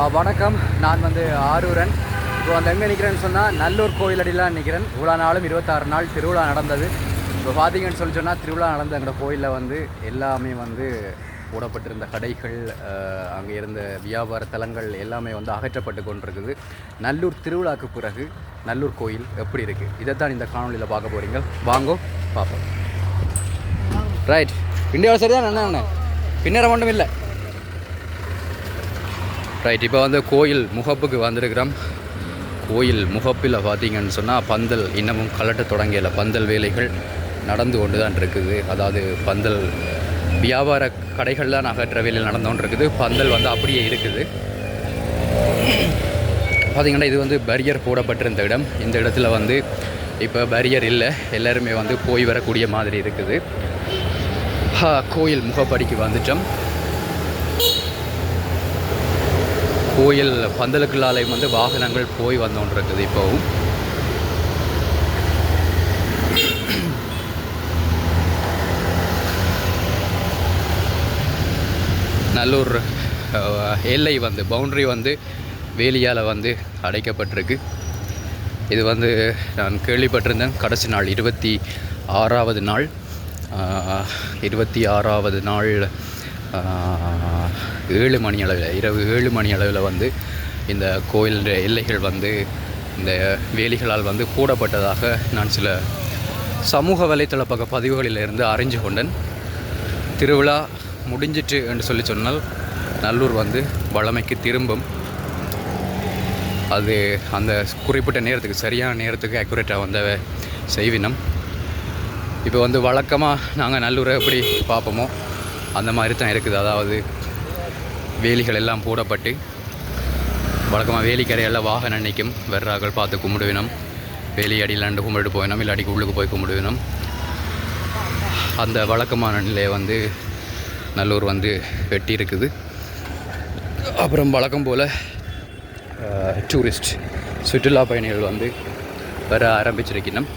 வணக்கம். நான் வந்து ஆரூரன். இப்போ வந்து எங்கே நிற்கிறேன்னு சொன்னால் நல்லூர் கோயிலடியில் நிற்கிறேன் இவ்வளோ நாளும் இருபத்தாறு நாள் திருவிழா நடந்தது. இப்போ பார்த்தீங்கன்னு சொல்லி சொன்னால் திருவிழா நடந்த எங்களோட கோயிலில் வந்து எல்லாமே வந்து போடப்பட்டிருந்த கடைகள் அங்கே இருந்த வியாபார தலங்கள் எல்லாமே வந்து அகற்றப்பட்டு கொண்டிருக்குது. நல்லூர் திருவிழாக்கு பிறகு நல்லூர் கோயில் எப்படி இருக்குது இதைத்தான் இந்த காணொலியில் பார்க்க போகிறீங்க வாங்கோ பார்ப்போம். ரைட் இந்தியாவில் சரிதான் என்ன என்ன? மட்டும் இல்லை. ரைட் இப்போ வந்து கோயில் முகப்புக்கு வந்திருக்கிறோம். கோயில் முகப்பில் பார்த்தீங்கன்னு சொன்னால் பந்தல் இன்னமும் கலட்ட தொடங்கியல பந்தல் வேலைகள் நடந்து கொண்டு தான் இருக்குது. அதாவது பந்தல் வியாபார கடைகள் தான் அகற்ற வேலையில் நடந்தோன்னு இருக்குது பந்தல் வந்து அப்படியே இருக்குது. பார்த்தீங்கன்னா இது வந்து பரியர் போடப்பட்டிருந்த இடம். இந்த இடத்துல வந்து இப்போ பரியர் இல்லை. எல்லாருமே வந்து போய் வரக்கூடிய மாதிரி இருக்குது. ஹா, கோயில் முகப்படிக்கு வந்துட்டோம். கோயில் பந்தலுக்குள்ளாலையும் வந்து வாகனங்கள் போய் வந்தோன்றிருக்குது இப்போவும். நல்லூர் எல்லை வந்து பவுண்டரி வந்து வேலியால் வந்து அடைக்கப்பட்டிருக்கு. இது வந்து நான் கேள்விப்பட்டிருந்தேன் கடைசி நாள் இருபத்தி ஆறாவது நாள். இருபத்தி ஆறாவது நாள் ஏழு மணி அளவில் இரவு ஏழு மணி அளவில் வந்து இந்த கோயில் எல்லைகள் வந்து இந்த வேலிகளால் வந்து கூடப்பட்டதாக நான் சில சமூக வலைத்தள பக்க பதிவுகளில் இருந்து அறிஞ்சு கொண்டேன். திருவிழா முடிஞ்சிட்டு என்று சொல்லி சொன்னால் நல்லூர் வந்து வளமைக்கு திரும்பும். அது அந்த குறிப்பிட்ட நேரத்துக்கு சரியான நேரத்துக்கு அக்யூரேட்டாக வந்த செய்வினம். இப்போ வந்து வழக்கமாக நாங்கள் நல்லூரை எப்படி பார்ப்போமோ அந்த மாதிரி தான் இருக்குது. அதாவது வேலிகள் எல்லாம் போடப்பட்டு வழக்கமாக வேலிக்கரையில் வாகனம் நிற்கும் வெர்றாக்கள் பார்த்து கும்பிடுவினோம். வேலி அடியிலாண்டு கும்பிட்டு போயினோம். அடிக்கு உள்ளுக்கு போய் கும்பிடுவினோம். அந்த வழக்கமான நிலையை வந்து நல்லூர் வந்து வெட்டி இருக்குது அப்புறம் வழக்கம் போல் டூரிஸ்ட் சுற்றுலா பயணிகள் வந்து வர ஆரம்பிச்சிருக்கணும்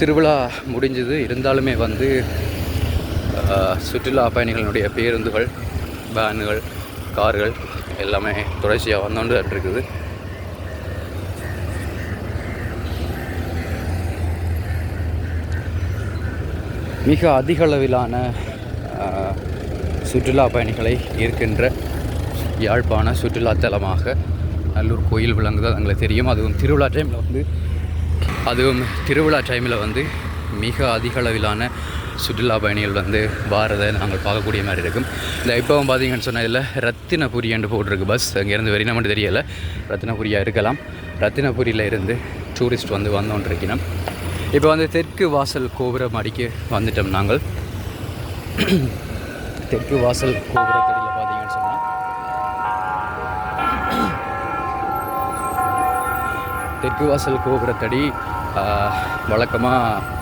திருவிழா முடிஞ்சது. இருந்தாலுமே வந்து சுற்றுலா பயணிகளினுடைய பேருந்துகள் வேனுகள் கார்கள் எல்லாமே தொடர்ச்சியாக வந்தோண்டு இருக்குது மிக அதிக அளவிலான சுற்றுலா பயணிகளை ஈர்க்கின்ற யாழ்ப்பாண சுற்றுலாத்தலமாக நல்லூர் கோயில் விளங்குது எங்களுக்கு தெரியும். அதுவும் திருவிழா டைமில் வந்து அதுவும் திருவிழா டைமில் வந்து மிக அதிக அளவிலான சுற்றுலா பயணிகள் வந்து வாரதை நாங்கள் பார்க்கக்கூடிய மாதிரி இருக்கும். இந்த இப்போவும் பார்த்தீங்கன்னு சொன்னதில் ரத்தினபுரி என்று போட்டிருக்கு பஸ். அங்கேருந்து வெறினா மட்டும் தெரியலை. ரத்தினபுரியாக இருக்கலாம். ரத்தினபுரியில் இருந்து டூரிஸ்ட் வந்து வந்தோன்றிருக்கணும். இப்போ வந்து தெற்கு வாசல் கோபுரம் அடிக்கு வந்துட்டோம் நாங்கள். தெற்கு வாசல் கோபுரத்தடியில் பார்த்தீங்கன்னு சொன்னால். தெற்கு வாசல் கோபுரத்தடி வழக்கமாக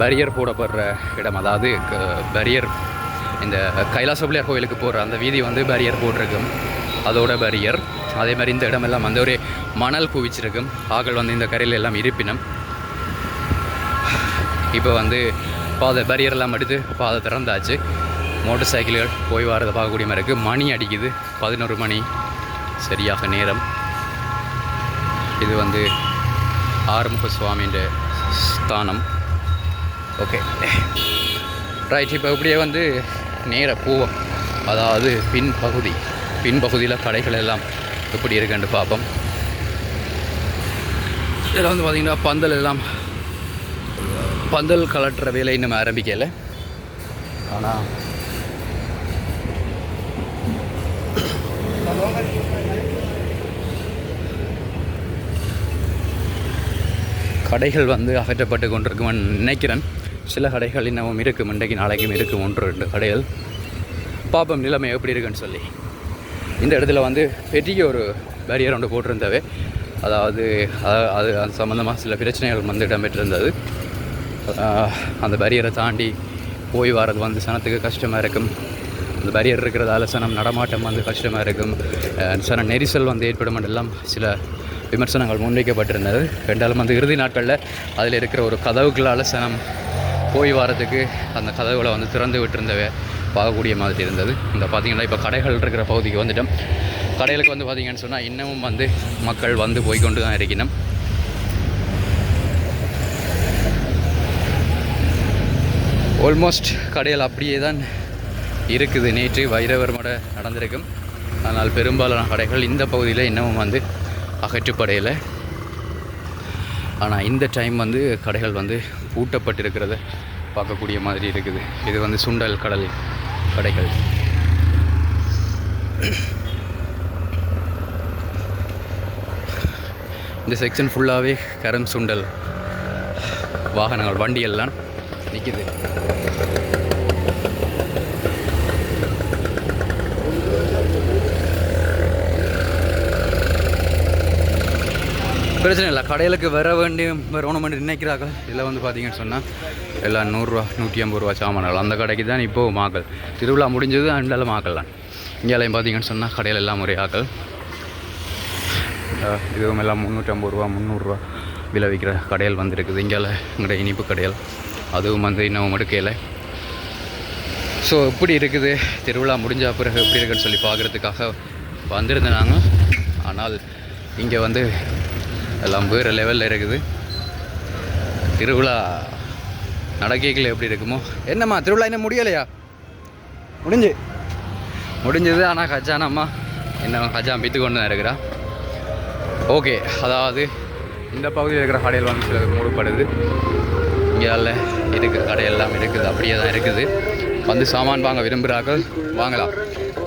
பரியர் போடப்படுற இடம். அதாவது பரியர் இந்த கைலாசபிள்ளையார் கோயிலுக்கு போடுற அந்த வீதி வந்து பரியர் போட்டிருக்கும் அதோட பரியர் அதே மாதிரி இந்த இடமெல்லாம் வந்து ஒரு மணல் குவிச்சிருக்கும் ஆக்கள் வந்து இந்த கரையில் எல்லாம் இருப்பினம். இப்போ வந்து பாதை பரியரெல்லாம் எல்லாம் எடுத்து பாதை திறந்தாச்சு. மோட்டர் சைக்கிள்கள் போய் வரதை பார்க்கக்கூடிய மாதிரி இருக்குது மணி அடிக்குது. பதினோரு மணி சரியாக நேரம். இது வந்து ஆறுமுக சுவாமின்ற ஸ்தானம். ஓகே ரைட் இப்போ இப்படியே வந்து நேர பூவம் அதாவது பின்பகுதி பின்பகுதியில் கடைகள் எல்லாம் எப்படி இருக்குன்னு பார்ப்போம். இதில் வந்து பார்த்திங்கன்னா பந்தல் எல்லாம் பந்தல் கலட்டுற வேலை இன்னும் ஆரம்பிக்கலை. ஆனால் கடைகள் வந்து அகற்றப்பட்டு கொண்டிருக்குமென்னு நினைக்கிறேன். சில கடைகள் இன்னமும் இருக்கும். இன்றைக்கு நாளைக்கும் இருக்கும். ஒன்று ரெண்டு கடைகள். பாப்பம் நிலைமை எப்படி இருக்குன்னு சொல்லி. இந்த இடத்துல வந்து பெரிய ஒரு பேரியர் ஒன்று போட்டிருந்தவே அதாவது அது அது சம்மந்தமாக சில பிரச்சனைகள் வந்து இடம்பெற்றிருந்தது. அந்த பேரியரை தாண்டி போய் வர்றது வந்து சனத்துக்கு கஷ்டமாக இருக்கும். அந்த பேரியர் இருக்கிறதால சனம் நடமாட்டம் வந்து கஷ்டமாக இருக்கும். சன நெரிசல் வந்து ஏற்படும் எல்லாம் சில விமர்சனங்கள் முன்வைக்கப்பட்டிருந்தது. ரெண்டாலும் வந்து இறுதி நாட்களில் அதில் இருக்கிற ஒரு கதவுகளால் சனம் போய் வாரத்துக்கு அந்த கதவுகளை வந்து திறந்து விட்டிருந்தவை பார்க்கக்கூடிய மாதிரி இருந்தது. இந்த பார்த்திங்கன்னா இப்போ கடைகள் இருக்கிற பகுதிக்கு வந்துட்டோம். கடைகளுக்கு வந்து பார்த்தீங்கன்னு சொன்னால் இன்னமும் வந்து மக்கள் வந்து போய்கொண்டு தான் இருக்கணும். ஆல்மோஸ்ட் கடைகள் அப்படியே தான் இருக்குது. நேற்று வைரவர் மட நடந்திருக்கும். ஆனால் பெரும்பாலான கடைகள் இந்த பகுதியில் இன்னமும் வந்து அகற்றுப்படையில். ஆனால் இந்த டைம் வந்து கடைகள் வந்து பூட்டப்பட்டிருக்கிறத பார்க்கக்கூடிய மாதிரி இருக்குது. இது வந்து சுண்டல் கடல் கடைகள். இந்த செக்ஷன் ஃபுல்லாகவே கரம் சுண்டல் வாகனங்கள் வண்டியெல்லாம் நிற்கிது பிரச்சனை இல்லை. கடைகளுக்கு வர வேண்டிய வரணும் நினைக்கிறார்கள். இதில் வந்து பார்த்தீங்கன்னு சொன்னால் எல்லாம் நூறுரூவா நூற்றி ஐம்பது ரூபா சாமான்கள். அந்த கடைக்கு தான் இப்போது மாக்கள். திருவிழா முடிஞ்சது அண்டாலும் மாக்கள் தான். இங்கேலையும் பார்த்தீங்கன்னு சொன்னால் கடையில் எல்லாம் ஒரே ஆக்கள். இதுவும் எல்லாம் முந்நூற்றம்பது ரூபா முந்நூறுரூவா விலை விற்கிற கடையில் வந்துருக்குது. இங்கேல எங்களோட இனிப்பு கடையில் அதுவும் வந்து இன்னும் எடுக்கையில் ஸோ எப்படி இருக்குது. திருவிழா முடிஞ்ச பிறகு எப்படி இருக்குன்னு சொல்லி பார்க்குறதுக்காக வந்திருந்தேன் நாங்கள் ஆனால் இங்கே வந்து எல்லாம் வேறு லெவலில் இருக்குது. திருவிழா நடக்கைகள் எப்படி இருக்குமோ? என்னம்மா திருவிழா இன்னும் முடியலையா? முடிஞ்சு. முடிஞ்சது ஆனால் கஜானம்மா இன்னும் கஜா பித்து கொண்டு தான் இருக்கிறா. ஓகே அதாவது இந்த பகுதியில் இருக்கிற கடைகள் வந்து சில மூடப்படுது. இங்கே இருக்கிற கடையெல்லாம் இருக்குது அப்படியே தான் இருக்குது. வந்து சாமான் வாங்க விரும்புகிறார்கள். வாங்கலாம்.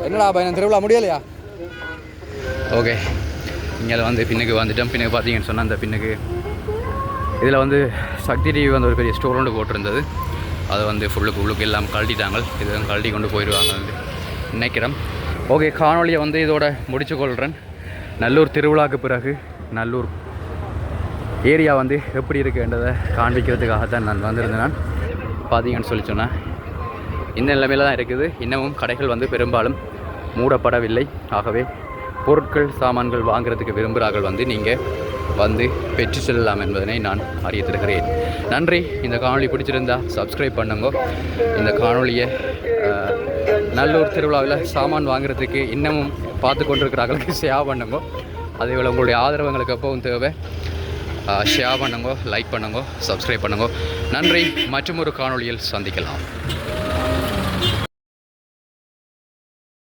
என்னடா பையன் திருவிழா முடியலையா? ஓகே இங்கே வந்து பின்னுக்கு வந்துட்டோம். பின்னுக்கு பார்த்தீங்கன்னு சொன்னால் அந்த பின்னுக்கு இதில் வந்து சக்தி டிவி வந்து ஒரு பெரிய ஸ்டோர் ஒன்று போட்டிருந்தது. அதை வந்து ஃபுல்லுக்கு உள்ளுக்கு எல்லாம் கழட்டிட்டாங்க. இதெல்லாம் கழட்டி கொண்டு போயிடுவாங்க. வந்து நினைக்கிறேன் ஓகே காணொலியை வந்து இதோட முடிச்சு கொள்கிறேன். நல்லூர் திருவிழாக்கு பிறகு நல்லூர் ஏரியா வந்து எப்படி இருக்குன்றதை காண்பிக்கிறதுக்காக தான் நான் வந்திருந்தேன். நான் பார்த்தீங்கன்னு சொல்லி சொன்னேன் இந்த நிலைமையில தான் இருக்குது. இன்னமும் கடைகள் வந்து பெரும்பாலும் மூடப்படவில்லை. ஆகவே பொருட்கள் சாமான்கள் வாங்குறதுக்கு விரும்புகிறார்கள் வந்து நீங்கள் வந்து பெற்று செல்லலாம் என்பதனை நான் அறியத்திருக்கிறேன். நன்றி. இந்த காணொலி பிடிச்சிருந்தா சப்ஸ்கிரைப் பண்ணுங்க. இந்த காணொளியை நல்லூர் திருவிழாவில் சாமான் வாங்குறதுக்கு இன்னமும் பார்த்து கொண்டிருக்கிறார்களுக்கு ஷேர் பண்ணுங்க. அதே போல் உங்களுடைய ஆதரவு எங்களுக்கு எப்பவும் தேவை. ஷேர் பண்ணுங்க லைக் பண்ணுங்க சப்ஸ்கிரைப் பண்ணுங்க. நன்றி. மற்றும் ஒரு காணொளியில் சந்திக்கலாம்.